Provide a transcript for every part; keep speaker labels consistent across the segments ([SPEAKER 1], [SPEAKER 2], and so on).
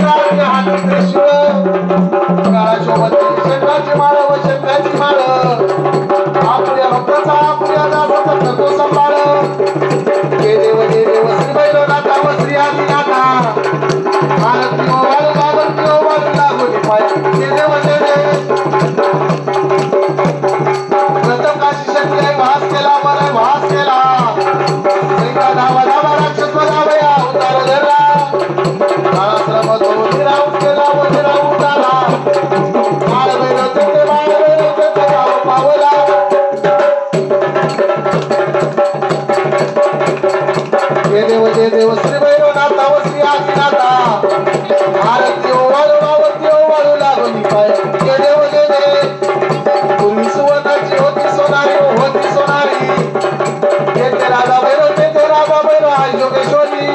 [SPEAKER 1] शंकराचे हाती माळ व माळ. आपल्या भक्ताचा आपल्या दासाचा करतो सांभाळ हे देव हे देव श्री व श्री आदिनाथा. ओ ओ पाय. हे देव हे देव देव जय देव श्री भैरवनाथा व श्री आदिनाथा भारती ओ वाळू वावरती ओ वाळू लागली पाय. जय देव जय देव पूर्वी सुवर्णाची होती सोनारी ओ होती सोनारी तेथे राजा भैरव तेथे राजा भैरव आहे योगेश्वरी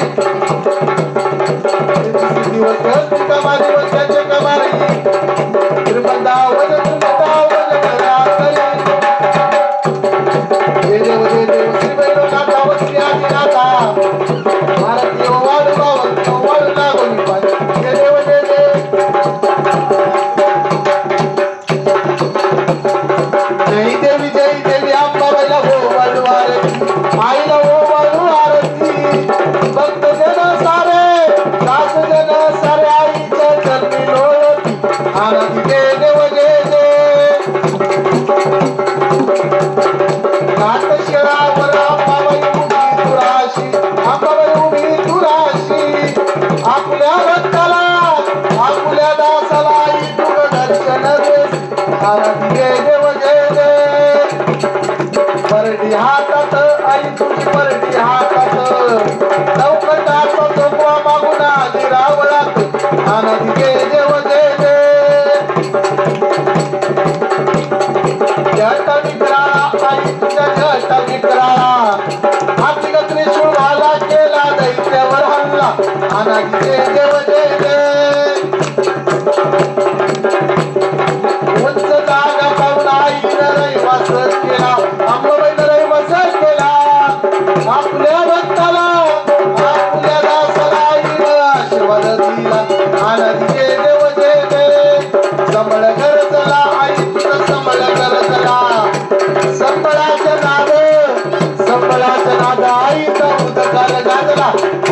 [SPEAKER 1] दिवस दिवस कमारी व त्याचे कमारी लोळती आनंदी जय देव जट विक्राळा आई तुझ्या जट विक्राळा हाती त्रिशूळ घाला केला दैत्यावर हल्ला. आनंदी देव जय उंच जागा पाहून आईनं रहिवास केला. रहिवास केला. आपल्या भक्ताला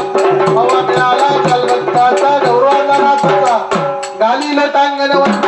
[SPEAKER 1] हवा मिळाला काल रक्ताचा गौरवाचा नाचाचा गालीला तांगणवर